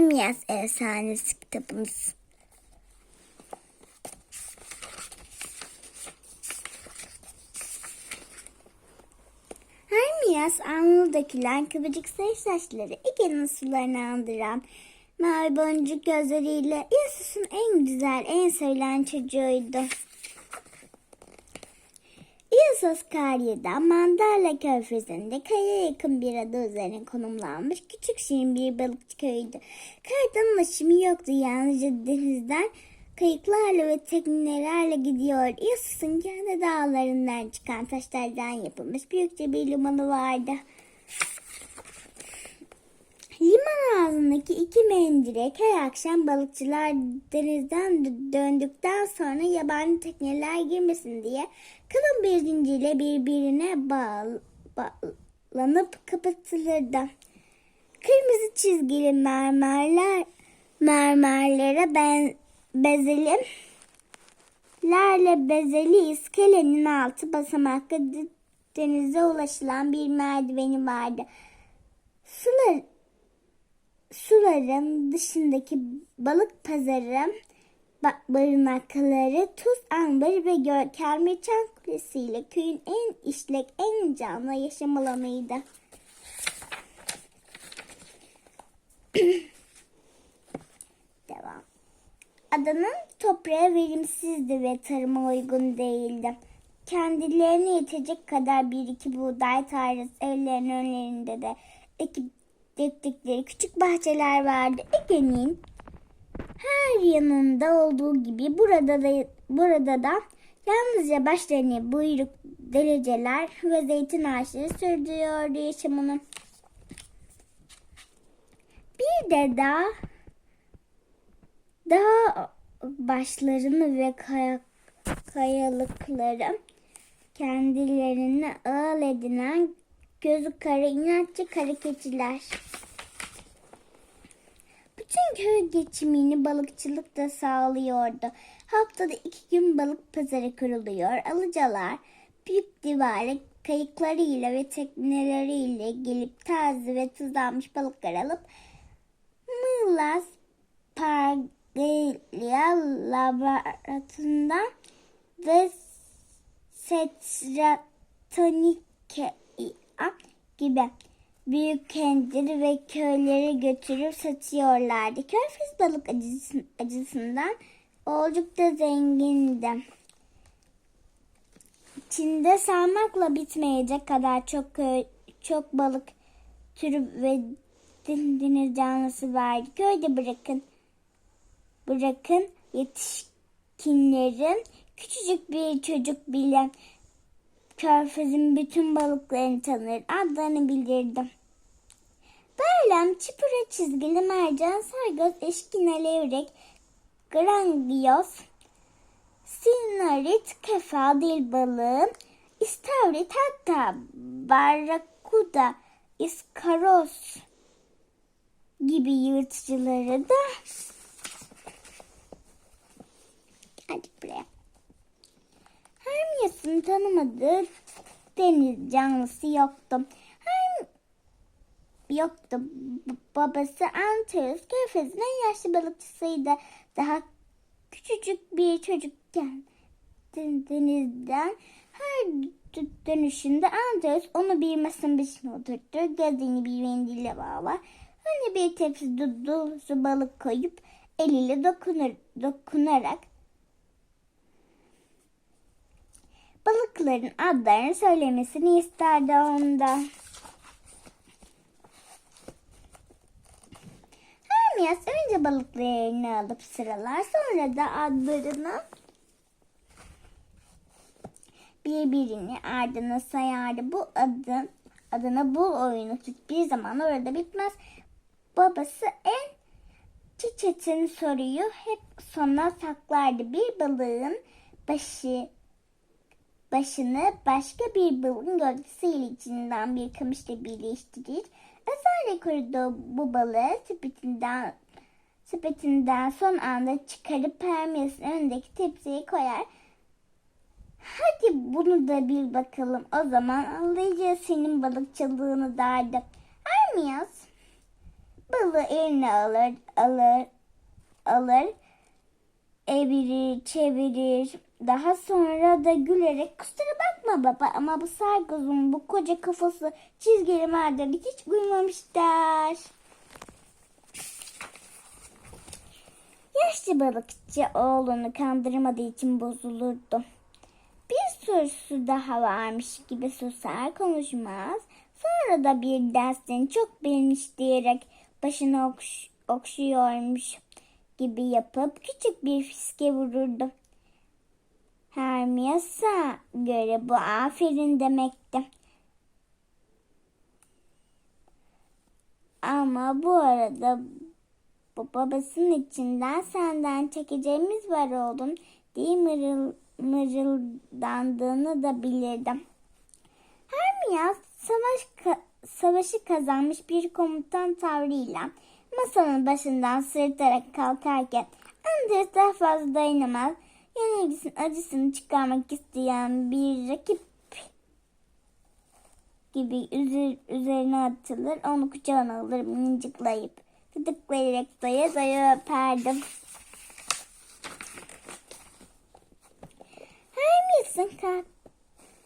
Hermias Efsanesi kitabımız. Hermias alnı dökülen kıvırcık sarı saçları Ege'nin sularını andıran mavi boncuk gözleriyle Yesus'un en güzel, en sevilen çocuğuydu. İyasos Karya'da Mandala Körfezi'nde kaya yakın bir ada üzerine konumlanmış küçük şirin bir balıkçı köyüydü. Kaydan ulaşımı yoktu yalnızca denizden kayıklarla ve teknelerle gidiyor. İyasos'un kendi dağlarından çıkan taşlardan yapılmış büyükçe bir limanı vardı. Liman ağzındaki iki mendirek her akşam balıkçılar denizden dö- döndükten sonra yabancı tekneler girmesin diye kalın bir zincirle birbirine bağ- bağlanıp kapatılırdı. Kırmızı çizgili mermerler mermerlere ben, bezeli lerle bezeli iskelenin altı basamaklı denize ulaşılan bir merdiveni vardı. Sular suların dışındaki balık pazarı, ba- barınakları, tuz ambarı ve görkemli çan kulesiyle köyün en işlek, en canlı yaşam alanıydı. Devam. Adanın toprağı verimsizdi ve tarıma uygun değildi. Kendilerine yetecek kadar bir iki buğday tarlası evlerinin önlerinde de ekip diktikleri küçük bahçeler vardı. Ege'nin her yanında olduğu gibi burada da burada da yalnızca başlarına buyruk dereceler ve zeytin ağaçları sürdürüyordu yaşamını. Bir de daha daha başlarını ve kaya, kayalıkları kendilerine ağıl edinen gözü kara inatçı kara keçiler. Bütün köy geçimini balıkçılık da sağlıyordu. Haftada iki gün balık pazarı kuruluyor. Alıcılar büyük divare kayıklarıyla ve tekneleriyle gelip taze ve tuzlanmış balıklar alıp Mılas Pargelia laboratuvarından ve Setratonike gibi büyük kendileri ve köyleri götürüp satıyorlardı. Körfez balık acısı, acısından oldukça zengindi. İçinde sarmakla bitmeyecek kadar çok köy, çok balık türü ve deniz canlısı vardı. Köyde bırakın bırakın yetişkinlerin küçücük bir çocuk bile Körfez'in bütün balıklarını tanır, adlarını bilirdim. Berlem, çipura çizgili mercan, sargoz, eşkine, levrek, grangios, sinarit, kefa, dil balığı, istavrit, hatta barrakuda, iskaros gibi yırtıcıları da hadi buraya. Hermias'ın tanımadığı deniz canlısı yoktu. Herm yoktu. Babası Antaeus Körfez'in en yaşlı balıkçısıydı. Daha küçücük bir çocukken den- denizden her dö- dönüşünde Antaeus onu bir masanın başına oturtur. Gözlerini bir mendille bağlar. Önüne bir tepsi dolusu balık koyup eliyle dokunur, dokunarak balıkların adlarını söylemesini isterdi onda. Hermias önce balıklarını alıp sıralar sonra da adlarını birbirini ardına sayardı. Bu adın adına bul oyunu hiçbir zaman orada bitmez. Babası en çiçetin soruyu hep sona saklardı. Bir balığın başı başını başka bir balığın gövdesiyle içinden bir kamışla birleştirir. Özel koruduğu bu balığı sepetinden, sepetinden son anda çıkarıp Hermes'in önündeki tepsiye koyar. Hadi bunu da bir bakalım. O zaman anlayacağız senin balıkçılığını derdi. Hermes Balığı eline alır, alır, alır, evirir, çevirir. Daha sonra da gülerek kusura bakma baba ama bu sargozun bu koca kafası çizgili merdiveni hiç uyumamış der. Yaşlı balıkçı oğlunu kandırmadığı için bozulurdu. Bir sorusu daha varmış gibi susar konuşmaz. Sonra da bir dersten çok bilmiş diyerek başını okş okşuyormuş gibi yapıp küçük bir fiske vururdu. Hermias'a göre bu aferin demekti. Ama bu arada bu babasının içinden senden çekeceğimiz var oğlum diye mırıl, mırıldandığını da bilirdim. Hermias savaş ka- savaşı kazanmış bir komutan tavrıyla masanın başından sırıtarak kalkarken Andres daha fazla dayanamaz. Yenilgisinin acısını çıkarmak isteyen bir rakip gibi üzerine atılır. Onu kucağına alır miniciklayıp gıdıklayarak daya daya öperdim. Hermes'in kah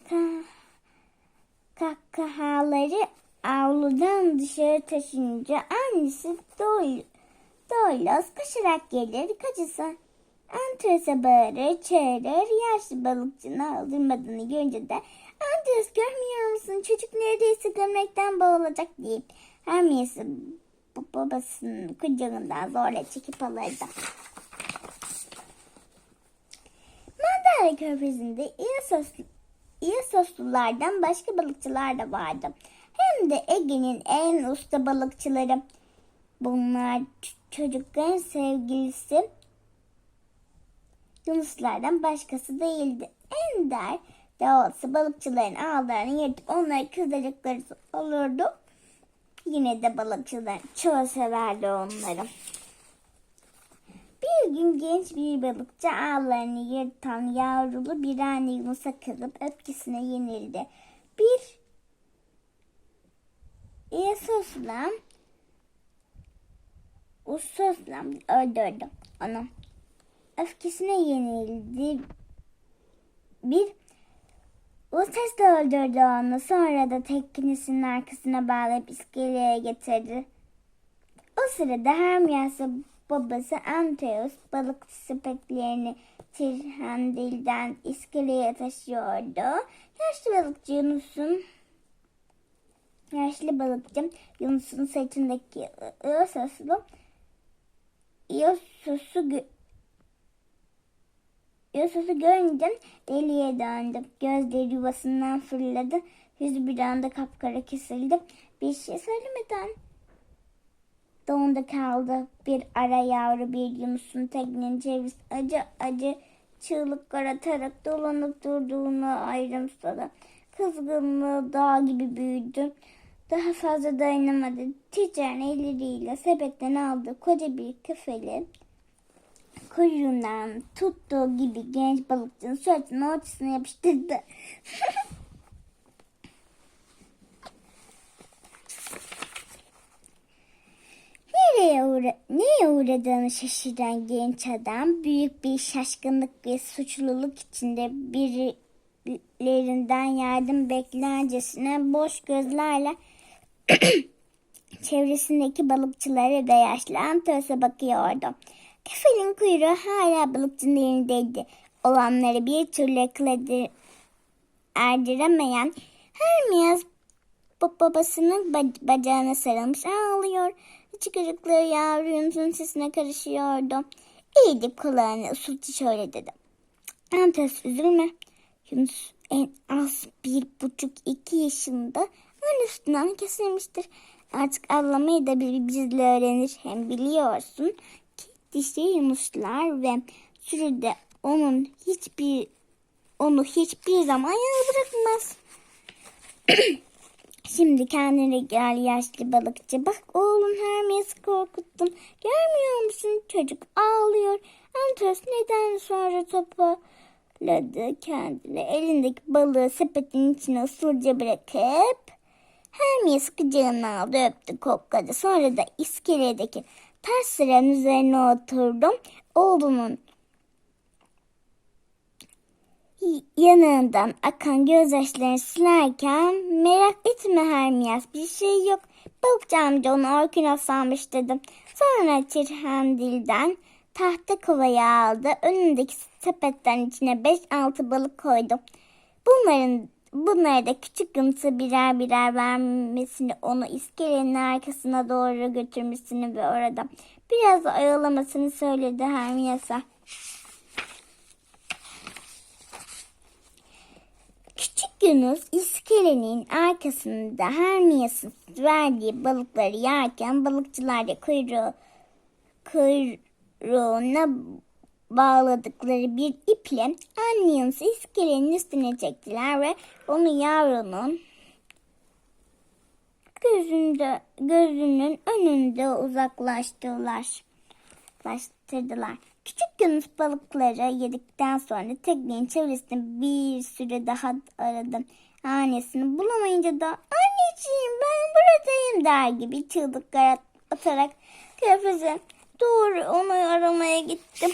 kah kahkahaları avludan dışarı taşınca annesi Doylos koşarak gelir kaçırsa Andres'e bağırır, çağırır. Yaşlı balıkçını aldırmadığını görünce de Andres görmüyor musun? Çocuk neredeyse gömlekten boğulacak deyip Hermes'i babasının kucağından zorla çekip alırdı. Mandara Körfezi'nde iyi soslu, iyi soslulardan başka balıkçılar da vardı. Hem de Ege'nin en usta balıkçıları. Bunlar çocukların sevgilisi Yunuslardan başkası değildi. Ender de olsa balıkçıların ağlarını yırtıp onları kızdıracakları olurdu. Yine de balıkçılar çoğu severdi onları. Bir gün genç bir balıkçı ağlarını yırtan yavrulu bir anne Yunus'a kızıp öfkesine yenildi. Bir Yasosla Usosla öldürdü onu. Öfkesine yenildi. Bir o sesle öldürdü onu. Sonra da teknesinin arkasına bağlayıp iskeleye getirdi. O sırada Hermias'ı babası Anteus balık sepetlerini Tirhandil'den iskeleye taşıyordu. Yaşlı balıkçı Yunus'un yaşlı balıkçı Yunus'un sırtındaki ıssoslu Iosos'u gö- Yusuf'u görünce deliye döndü. Gözleri yuvasından fırladı. Yüzü bir anda kapkara kesildi. Bir şey söylemeden donda kaldı. Bir ara yavru bir Yunus'un teknenin çevresi acı acı çığlıklar atarak dolanıp durduğunu ayrımsadı. Kızgınlığı dağ gibi büyüdü. Daha fazla dayanamadı. Titreyen elleriyle sepetten aldı koca bir küfeli kuyruğundan tuttuğu gibi genç balıkçının suratının ortasına yapıştırdı. Nereye uğra neye uğradığını şaşıran genç adam büyük bir şaşkınlık ve suçluluk içinde birilerinden yardım beklercesine boş gözlerle çevresindeki balıkçılara ve yaşlı Antos'a bakıyordu. Kefel'in kuyruğu hala balıkçının elindeydi. Olanları bir türlü akıl erdiremeyen Hermias babasının ba- bacağına sarılmış ağlıyor. Çıkırıkları yavru Yunus'un sesine karışıyordu. Eğilip kulağını ısırtı şöyle dedi. Antes üzülme. Yunus en az bir buçuk iki yaşında annesinden kesilmiştir. Artık avlamayı da bir bizle öğrenir. Hem biliyorsun ki dişli Yunuslar ve sürüde onun hiçbir onu hiçbir zaman yalnız bırakmaz. Şimdi kendine gel yaşlı balıkçı. Bak oğlum Hermes'i korkuttun. Görmüyor musun? Çocuk ağlıyor. Antos neden sonra toparladı kendini. Elindeki balığı sepetin içine usulca bırakıp Hermes kucağına aldı öptü kokladı. Sonra da iskeledeki taş sıranın üzerine oturdum. Oğlunun yanından akan gözyaşlarını silerken merak etme Hermias bir şey yok. Balıkçı amca onu orkuna salmış dedim. Sonra Çirhendil'den tahta kovayı aldı. Önündeki sepetten içine 5-6 balık koydu. Bunların bunları da küçük ımsı birer birer vermesini onu iskelenin arkasına doğru götürmesini ve orada biraz oyalamasını söyledi Hermias'a. Küçük Yunus iskelenin arkasında Hermias'ın verdiği balıkları yerken balıkçılar da kuyruğu, kuyruğuna bağladıkları bir iple Yunus'u iskelenin üstüne çektiler ve onu yavrunun gözünde, gözünün önünde uzaklaştırdılar. Uzaklaştırdılar. Küçük Yunus balıkları yedikten sonra teknenin çevresinde bir süre daha aradı. Annesini bulamayınca da anneciğim ben buradayım der gibi çığlıklar atarak körfeze doğru onu aramaya gittim.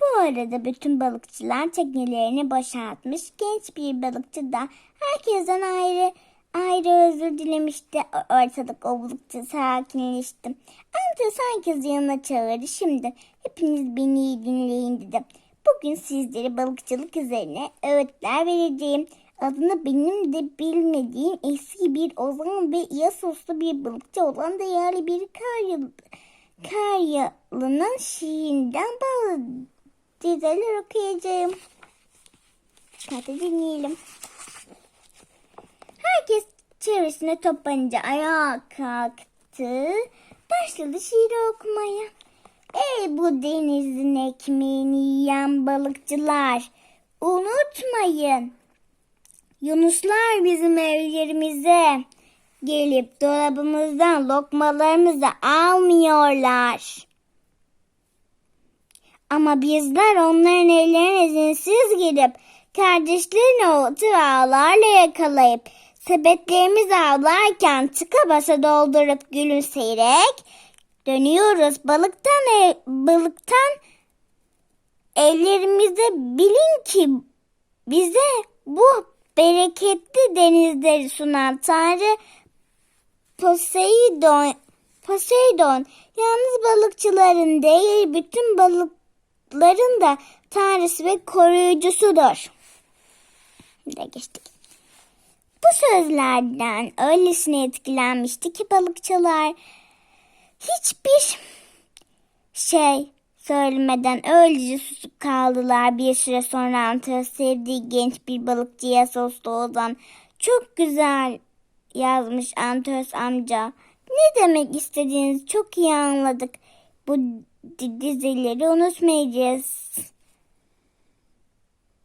Bu arada bütün balıkçılar teknelerini boşaltmış. Genç bir balıkçı da herkesten ayrı ayrı özür dilemişti. Ortalık oldukça sakinleşti. Amca herkes yanına çağırdı. Şimdi hepiniz beni iyi dinleyin dedi. Bugün sizlere balıkçılık üzerine öğütler vereceğim. Adını benim de bilmediğim eski bir ozan ve Yasoslu bir balıkçı olan değerli bir Karyalı, Karyalı'nın şiirinden bazı dizeler okuyacağım. Hadi dinleyelim. Herkes çevresine toplanınca ayağa kalktı. Başladı şiir okumaya. Ey bu denizin ekmeğini yiyen balıkçılar. Unutmayın. Yunuslar bizim evlerimize gelip dolabımızdan lokmalarımızı almıyorlar. Ama bizler onların evlerine izinsiz girip kardeşlerini o tıralarla yakalayıp sepetlerimizi avlarken tıka basa doldurup gülümseyerek dönüyoruz. Balıktan ev, balıktan evlerimize bilin ki bize bu bereketli denizleri sunan Tanrı Poseidon Poseidon yalnız balıkçıların değil bütün balıkların da tanrısı ve koruyucusudur. De geçtik. Bu sözlerden öylesine etkilenmişti ki balıkçılar hiçbir şey söylemeden öylece susup kaldılar. Bir süre sonra Antara sevdiği genç bir balıkçıya soslu Ozan çok güzel yazmış Antöz amca. Ne demek istediğinizi çok iyi anladık. Bu dizileri unutmayacağız.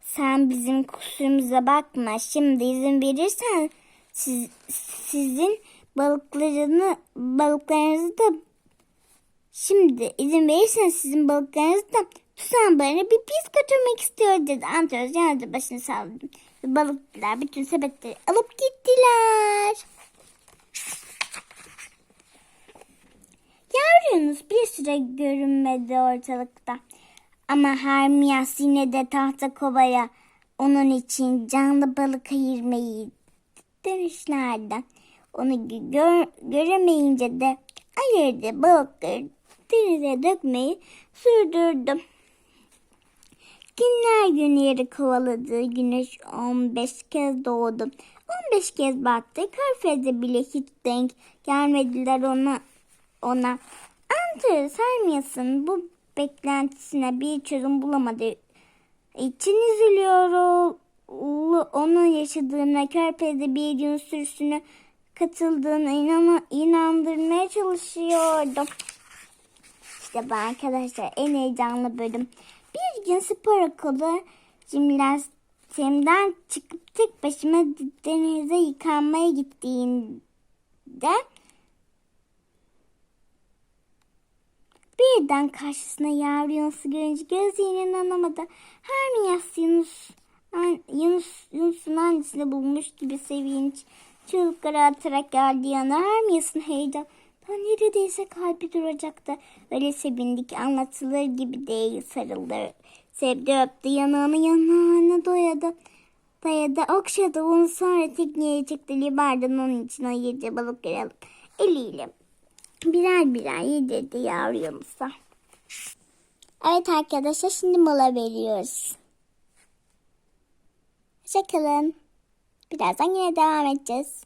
Sen bizim kusurumuza bakma. Şimdi izin verirsen siz, sizin balıklarını balıklarınızı da şimdi izin verirsen sizin balıklarınızı da tutan barına bir pis götürmek istiyor dedi. Antöz yanında başını salladı. Balıklar bütün sepetleri alıp gittiler. Yavrunuz bir süre görünmedi ortalıkta. Ama Hermias yine de tahta kovaya onun için canlı balık ayırmayı demişlerdi. Onu gör, göremeyince de ayırdı balıkları denize dökmeyi sürdürdü. Günler günleri kovaladı. Güneş 15 kez doğdu. 15 kez battı. Körfez'e bile hiç denk gelmediler ona. Ona. Antares Hermias'ın bu beklentisine bir çözüm bulamadığı için üzülüyor. Onun yaşadığına Körfez'de bir gün sürüsüne katıldığına inan inandırmaya çalışıyordu. İşte bu arkadaşlar en heyecanlı bölüm. Bir gün spor okulu jimnastiğimden çıkıp tek başıma denize yıkanmaya gittiğinde birden karşısına yavru Yunus'u görünce gözlerine inanamadı. Hermias Yunus, an, Yunus, Yunus'un annesini bulmuş gibi sevinç Çığlıkları atarak geldi yanar mısın heyecan? Tam neredeyse kalbi duracaktı. Öyle sevindi ki anlatılır gibi değil sarıldı. Sevdi öptü yanağını yanağını doyadı. Dayadı okşadı onu sonra tekneye çıktı. Libardan onun için ayırca balıkları alıp eliyle birer birer yedirdi yavrumuza. Evet arkadaşlar şimdi mola veriyoruz. Hoşçakalın. Birazdan yine devam edeceğiz.